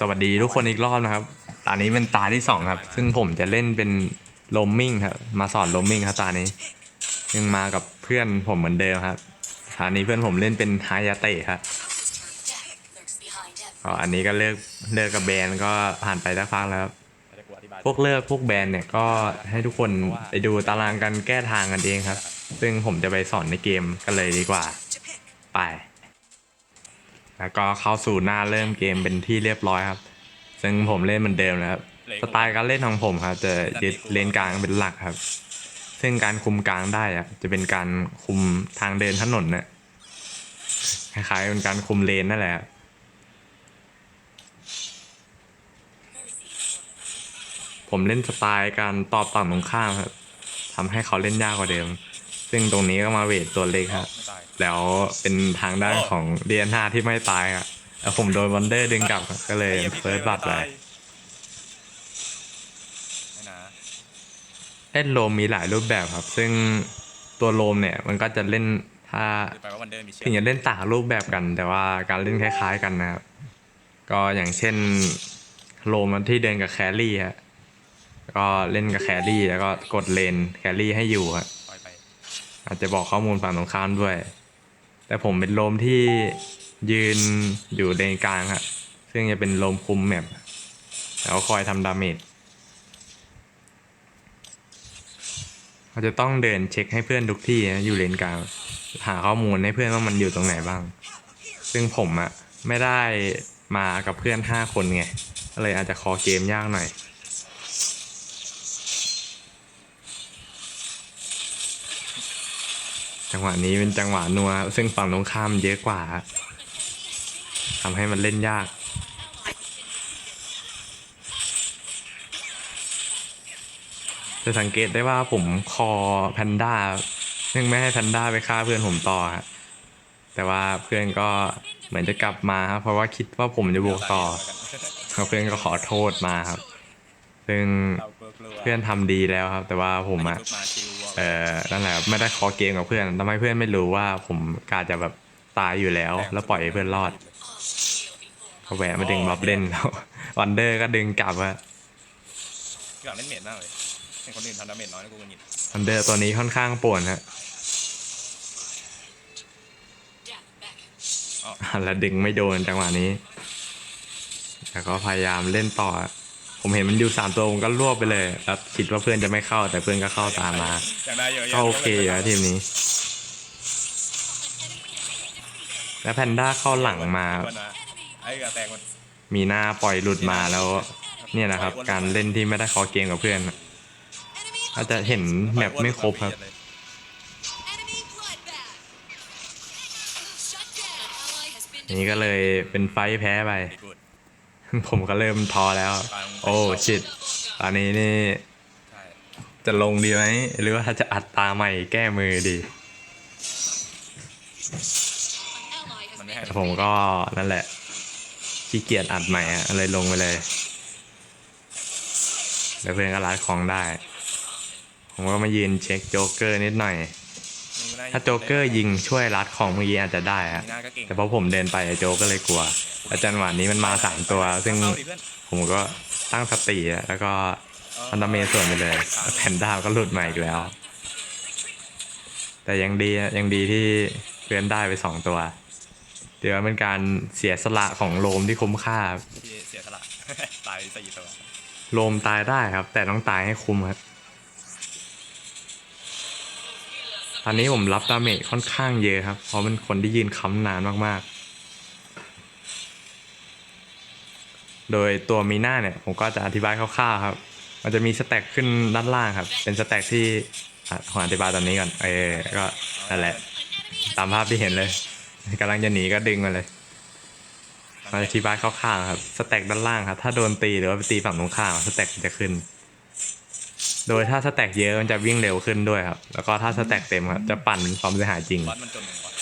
สวัสดีทุกคนอีกรอบนะครับ ตานี้เป็นตาที่สองครับ ซึ่งผมจะเล่นเป็นโรมมิ่งครับ มาสอนโรมมิ่งครับตานี้ยังมากับเพื่อนผมเหมือนเดิมครับตานี้เพื่อนผมเล่นเป็นฮายาเตะครับอันนี้ก็เลิกเลิกกับแบรนด์ก็ผ่านไปสักพักแล้วครับพวกเลิกพวกแบรนด์เนี่ยก็ให้ทุกคนไปดูตารางกันแก้ทางกันเองครับ ซึ่งผมจะไปสอนในเกมกันเลยดีกว่า ไป แล้วก็เข้าสู่หน้าเริ่มเกมเป็นที่เรียบร้อยครับ ซึ่งผมเล่นเหมือนเดิมนะครับ สไตล์การเล่นของผมครับจะยึดเลนกลางเป็นหลักครับ ซึ่งการคุมกลางได้อะจะเป็นการคุมทางเดินถนนเนี่ยคล้ายๆเป็นการคุมเลนนั่นแหละครับผมเล่นสไตล์การตอบต่ำตรงข้ามครับทำให้เขาเล่นยากกว่าเดิม ซึ่งตรงนี้ก็มาเวทตัวเล็กครับแล้วเป็นทางด้านของเดียนาที่ไม่ตายครับแล้วผมโดนวันเดอร์ดึงกลับก็เลยเฟิร์สบัตรไปไม่นะเล่นโลมมีหลายรูปแบบครับ ซึ่งตัวโลมเนี่ยมันก็จะเล่นถ้าคือแปลว่าวันเดอร์มีเชืถึงจะเล่นต่างรูปแบบกัน แต่ว่าการเล่นคล้ายๆกันนะครับ ก็อย่างเช่นโลมมันที่เดินกับแครี่ฮะก็เล่นกับแครี่แล้วก็กดเลนแครี่ให้อยู่ฮะปล่ อาจจะบอกข้อมูลฝั่งตรงข้ามด้วย แต่ผมเป็นลมที่ยืนอยู่เลนกลางครับซึ่งจะเป็นลมคุมแมปแล้วคอยทำดาเมจเขาจะต้องเดินเช็คให้เพื่อนทุกที่นะอยู่เลนกลางหาข้อมูลให้เพื่อนว่ามันอยู่ตรงไหนบ้าง ซึ่งผมอะไม่ได้มากับเพื่อนห้าคนไง ก็เลยอาจจะคอเกมยากหน่อย จังหวะนี้เป็นจังหวะนัว ซึ่งฝั่งตรงข้ามเยอะกว่าทำให้มันเล่นยาก จะสังเกตได้ว่าผมคอแพนด้าซึ่งไม่ให้แพนด้าไปฆ่าเพื่อนผมต่อแต่ว่าเพื่อนก็เหมือนจะกลับมาครับเพราะว่าคิดว่าผมจะบวกต่อเพื่อนก็ขอโทษมาครับ ซึ่งเพื่อนทำดีแล้วครับ แต่ว่าผมอะ เออนั่นแหละครับไม่ได้คอเกมกับเพื่อนทำให้เพื่อนไม่รู้ว่าผมกาจะแบบตายอยู่แล้ว แล้วปล่อยให้เพื่อนรอดเขาแหวะมาดึงบับเล่นแล้ววันเดอร์ก็ดึงกลับอะอยากเล่นเมดมากเลยเห็นคนอื่นทำดาเมจน้อยนะกูกันหงิดวันเดอร์ตัวนี้ค่อนข้างป่วนฮะอ๋อแล้วดึงไม่โดนจังหวะนี้แต่ก็พยายามเล่นต่อ ผมเห็นมันอยู่สามตัวผมก็รวบไปเลยแล้วคิดว่าเพื่อนจะไม่เข้า แต่เพื่อนก็เข้าตามมาอยากได้เยอะก็โอเคอยู่นะทีมนี้ แล้วแพนด้าเข้าหลังมาคนนะไอ้กระแตงมันมีหน้าปล่อยหลุดมาแล้ว เนี่ยนะครับ การเล่นที่ไม่ได้คอเกมกับเพื่อนอาจจะเห็นแมปไม่ครบครับ นี่ก็เลยเป็นไฟท์แพ้ไปดีกูด ผมก็เริ่มท้อแล้ว โอ้ชิดตอนนี้นี่ใช่จะลงดีไหม หรือว่าถ้าจะอัดตาใหม่แก้มือดีมันไม่ให้แต่ผมก็นั่นแหละขี้เกียจอัดใหม่อะเลยลงไปเลยแล้วเพื่อนก็รัดของได้ ผมก็มายืนเช็คโจ๊กเกอร์นิดหน่อย ถ้าโจ๊กเกอร์ยิงช่วยรัดของเมื่อกี้อาจจะได้อะมีหน้าก็เก่งแต่พอผมเดินไปโจ๊กก็เลยกลัว อาจารย์หวานนี้มันมาสามตัว ซึ่งเข้าดิเพื่อนผมก็ตั้งสติอะแล้วก็พันธเมส่วนไปเลยแล้วแพนด้าก็หลุดมาอีกแล้ว แต่ยังดีอะยังดีที่เพื่อนได้ไปสองตัว เดี๋ยวาเป็นการเสียสละของโลมที่คุ้มค่าที่เสียสละตายสี่ตัวโลมตายได้ครับ แต่ต้องตายให้คุ้มครับ ตอนนี้ผมรับดาเมจค่อนข้างเยอะครับ เพราะเป็นคนที่ยืนค้ำนานมากๆ โดยตัวมีหน้าเนี่ย ผมก็จะอธิบายคร่าวๆครับ มันจะมีสแต็กขึ้นด้านล่างครับ เป็นสแต็กที่อะผมอธิบายตอนนี้ก่อน เออก็นั่นแหละ ตามภาพที่เห็นเลยกำลังจะหนีก็ดึงมาเลยมาอธิบายคร่าวๆครับ สแต็กด้านล่างครับ ถ้าโดนตีหรือว่าไปตีฝั่งตรงข้ามสแต็กจะขึ้น โดยถ้าสแต็กเยอะมันจะวิ่งเร็วขึ้นด้วยครับ แล้วก็ถ้าสแต็กเต็มครับจะปั่นความเสียหายจริงวัดมันจนหนึ่งวัด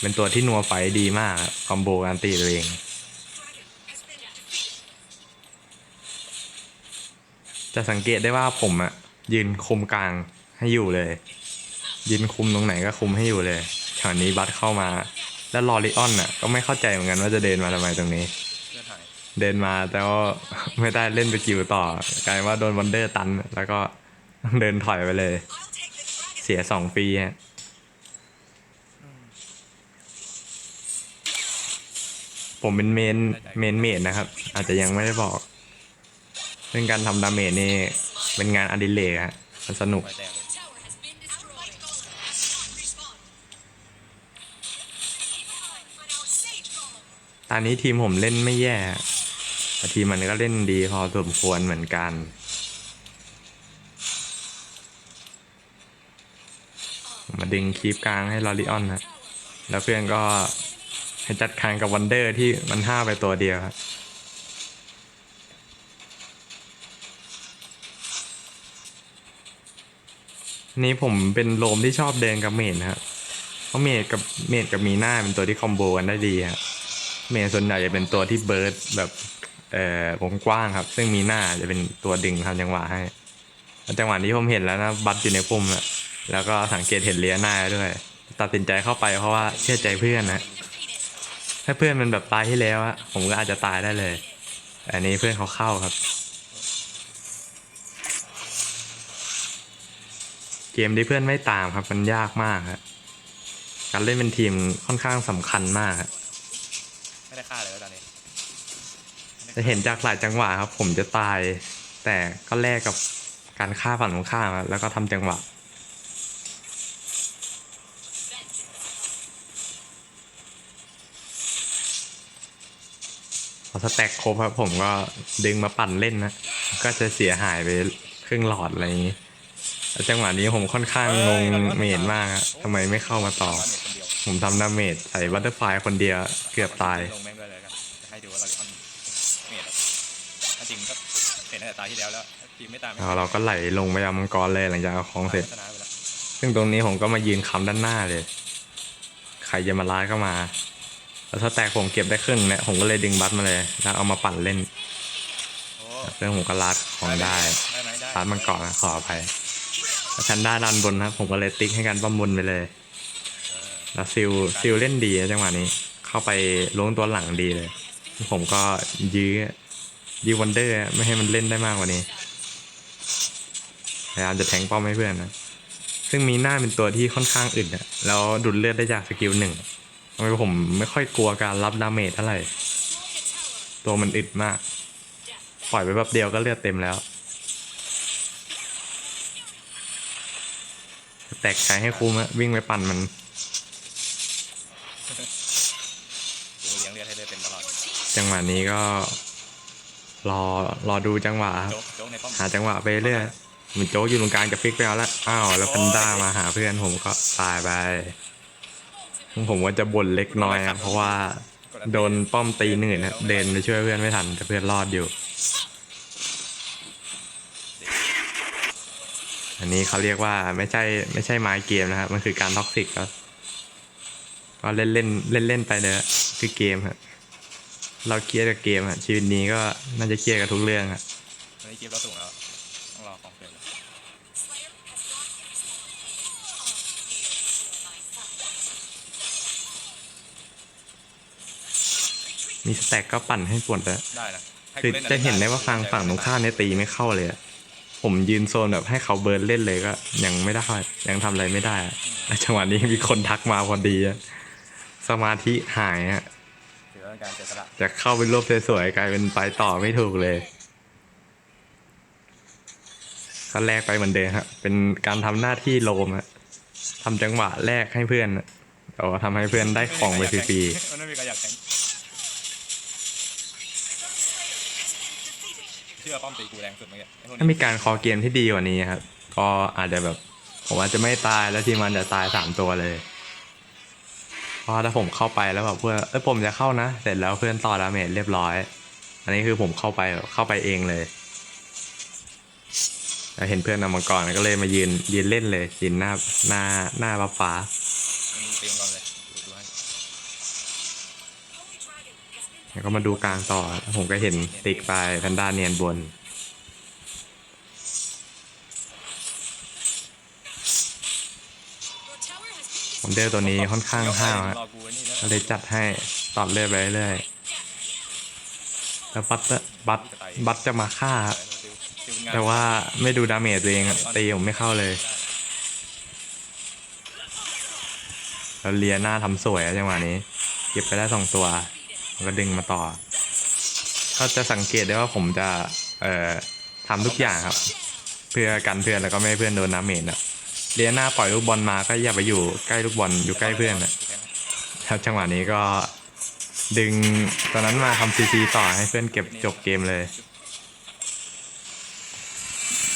เป็นตัวที่นัวไฟดีมากครับคอมโบการตีตัวเอง จะสังเกตได้ว่าผมอะยืนคุมกลางให้อยู่เลย ยืนคุมตรงไหนก็คุมให้อยู่เลยแถวนี้บัตเข้ามา แล้วลอริออนอะก็ไม่เข้าใจเหมือนกันว่าจะเดินมาทำไมตรงนี้ เดินมาแต่ว่าไม่ได้เล่นไปกิวต่อกลายว่าโดนวันเดอร์ตัน แล้วก็เดินถอยไปเลย เสียสองฟรีฮะผมเป็นเมนเมนเมดนะครับ อาจจะยังไม่ได้บอก เรื่องการทำดาเมจนี่เป็นงานอดิเรกฮะมันสนุกแดงตอนนี้ทีมผมเล่นไม่แย่ แต่ทีมันก็เล่นดีพอสมควรเหมือนกัน มาดึงคีปกลางให้ลอริออนนะแล้วเพื่อนก็ให้จัดการกับวันเดอร์ที่มันห้าไปตัวเดียวครับนี่ผมเป็นโลมที่ชอบเดินกับเมดนะครับเพราะเมดกับเมดกับมีหน้าเป็นตัวที่คอมโบกันได้ดีครับเมย์ส่วนใหญ่จะเป็นตัวที่เบิร์ดแบบ เอ่อวงกว้างครับ ซึ่งมีหน้าจะเป็นตัวดึงทำจังหวะให้แล้วจังหวะนี้ผมเห็นแล้วนะบัตอยู่ในปุ่มอะแล้วก็สังเกตเห็นเลียหน้าด้วย ตัดสินใจเข้าไปเพราะว่าเชื่อใจเพื่อนนะถ้าเพื่อนมันแบบตายที่แล้วอะผมก็อาจจะตายได้เลย อันนี้เพื่อนเขาเข้าครับ เกมที่เพื่อนไม่ตามครับมันยากมากครับการเล่นเป็นทีมค่อนข้างสำคัญมากครับ จะเห็นจากหลายจังหวะครับ ผมจะตาย แต่ก็แลกกับการฆ่าฝั่งตรงข้าแล้วก็ทำจังหวะพอสแต็กครบครับผมก็ดึงมาปั่นเล่นนะ ก็จะเสียหายไปครึ่งหลอดอะไรอย่างนี้จังหวะนี้ผมค่อนข้างงงเมดมากทำไมไม่เข้ามาต่อ ผมทำดาเมจใส่บัตเตอร์ไฟคนเดียวเกือบตาย จริงก็เห็นตั้งแต่ตาที่แล้วแล้วทีมไม่ตามแล้วเราก็ไหลลงไปยามังกรเลยหลังจากเอาของเสร็จชนะไปแล้วซึ่งตรงนี้ผมก็มายืนค้ำด้านหน้าเลย ใครจะมาล้าก็มา แล้วถ้าแตกผมเก็บได้ครึ่งเนี่ยผมก็เลยดึงบัตรมาเลย แล้วเอามาปั่นเล่นโอ้เรื่องผมก็ลัดของได้ได้ไหมได้ลัดมันก่อนนะขออภัยแล้วชันด้าดันบนนะครับผมก็เลยติ๊กให้กันป้อมบนไปเลย เออแล้วซิลซิลเล่นดีนะจังหวะนี้ เข้าไปล้วงตัวหลังดีเลย ผมก็ยื้อ ยื้อวันเดอร์ไม่ให้มันเล่นได้มากกว่านี้พยายามจะแทงป้อมให้เพื่อนนะ ซึ่งมีหน้าเป็นตัวที่ค่อนข้างอึดอะแล้วดูดเลือดได้จากสกิลหนึ่งทำไมผมไม่ค่อยกลัวการรับดาเมจเท่าไหร่ ตัวมันอึดมาก ปล่อยไปแป๊บเดียวก็เลือดเต็มแล้ว แตกใช้ให้คุ้มอะวิ่งไปปั่นมันดูเลี้ยงเลือดให้ได้เป็นตลอดจังหวะนี้ก็ รอรอดูจังหวะครับโจ๊กโจ๊กในป้อมหาจังหวะไปเรื่อยเหมือนโจ๊กอยู่ตรงกลางจะฟิกไปเอาแล้วอ้าวแล้วแพันด้ามาหาเพื่อนผมก็ตายไป ผมว่าจะบ่นเล็กน้อยอะเพราะว่าโดนป้อมตีหนึ่งนะเดินไปช่วยเพื่อนไม่ทันแต่เพื่อนรอดอยู่ อันนี้เขาเรียกว่าไม่ใช่ไม่ใช่ไม้เกมนะครับมันคือการท็อกซิกครับก็เล่นเล่นเล่นเล่นๆไปเลยอะคือเกมครับ เราเครียดกับเกมอะชีวิตนี้ก็น่าจะเครียดกับทุกเรื่องอะตอนนี้คลิปเราสูงแล้วต้องรอของเกินเลยมีสแต็กก็ปั่นให้ปวดแล้วได้นะให้คือกูล่จะเห็นได้ว่าฟังฝั่งตรงข้ามเนี่ยตีไม่เข้าเลยอะผมยืนโซนแบบให้เขาเบิร์นเล่นเลยก็ ยังไม่ได้ยังทำอะไรไม่ได้อะแล้วจังหวะนี้มีคนทักมาพอดีอะสมาธิหายอะถือว่า เป็นการเสียสละจะเข้าเป็นรูปสวยๆกลายเป็นไปต่อไม่ถูกเลยก็แลกไปเหมือนเดิมครับเป็นการทำหน้าที่โลมอะทำจังหวะแลกให้เพื่อนอะแต่ว่าทำให้เพื่อนได้ของไปฟรีๆมันไม่มีใครอยากแข่งเชื่อป้อมตีกูแรงสุดเมื่อกี้ไอ้พวกถ้านี้มีการคอเกมที่ดีกว่านี้ครับ ก็อาจจะแบบผมอาจจะไม่ตายแล้วทีมมันจะตายสามตัวเลย เพราะถ้าผมเข้าไปแล้วแบบเพื่อนเอ้ยผมจะเข้านะ เสร็จแล้วเพื่อนต่อดาเมจเรียบร้อย อันนี้คือผมเข้าไปเข้าไปเองเลยลเห็นเพื่อนนำมังกรก็เลยมายืนยืนเล่นเลยยืนหน้าหน้าหน้าฟ้าฟ้าแล้วก็มาดูกลางต่อ ผมก็เห็นติ๊กไปแพนด้าเนียนบน ผมเดอร์ตัวนี้ค่อนข้างห้าวฮะรอกูไอ้นี่แล้วก็เลยจัดให้ตอดเลือดไปเรื่อยๆแล้วบัตจะบัตบัตจะมาฆ่า แต่ว่าไม่ดูดาเมจตัวเองตีผมไม่เข้าเลยแล้วเลียหน้าทำสวยอะจังหวะนี้ เก็บไปได้สองตัวก็ดึงมาต่อ ก็จะสังเกตได้ว่าผมจะ เอ่อทำทุกอย่างครับ เพื่อกันเพื่อนแล้วก็ไม่ให้เพื่อนโดนน้ำเมจอะ เลียหน้าปล่อยลูกบอลมาก็อย่าไปอยู่ใกล้ลูกบอลอยู่ใกล้เพื่อนอะครับจังหวะนี้ก็ดึงตอนนั้นมาทำซีซีต่อให้เพื่อนเก็บจบเกมเลย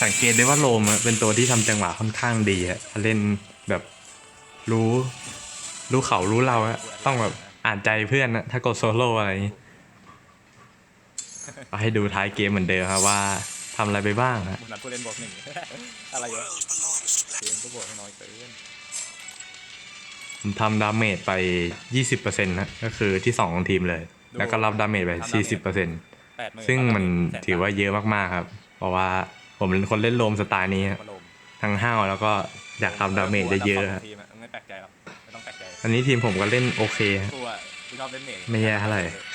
สังเกตได้ว่าโลมเป็นตัวที่ทำจังหวะค่อนข้างดีอะเล่นแบบรู้รู้เขารู้เราอะต้องแบบอ่านใจเพื่อนอะถ้ากดโซโล่อะไรอย่างงี้ให้ดูท้ายเกมเหมือนเดิมครับว่าทำอะไรไปบ้างฮะบุญนัดผู้เล่นบวกหนึ่งอะไรวะ เกมก็บวกให้น้อยเกินผมทำดาเมจไป 20%นะก็คือที่2ของทีมเลย แล้วก็รับดาเมจไป 40%แปดหมื่นซึ่งมันถือว่าเยอะมากๆครับ เพราะว่าผมเป็นคนเล่นโลมสไตล์นี้ฮะพัดลมทั้งห้าวแล้วก็อยากทำดาเมจเยอะๆฮะทีมอะไม่แปลกใจหรอกไม่ต้องแปลกใจอันนี้ทีมผมก็เล่นโอเคฮะกูอะกูชอบเล่นเมจไม่แย่เท่าไหร่งาน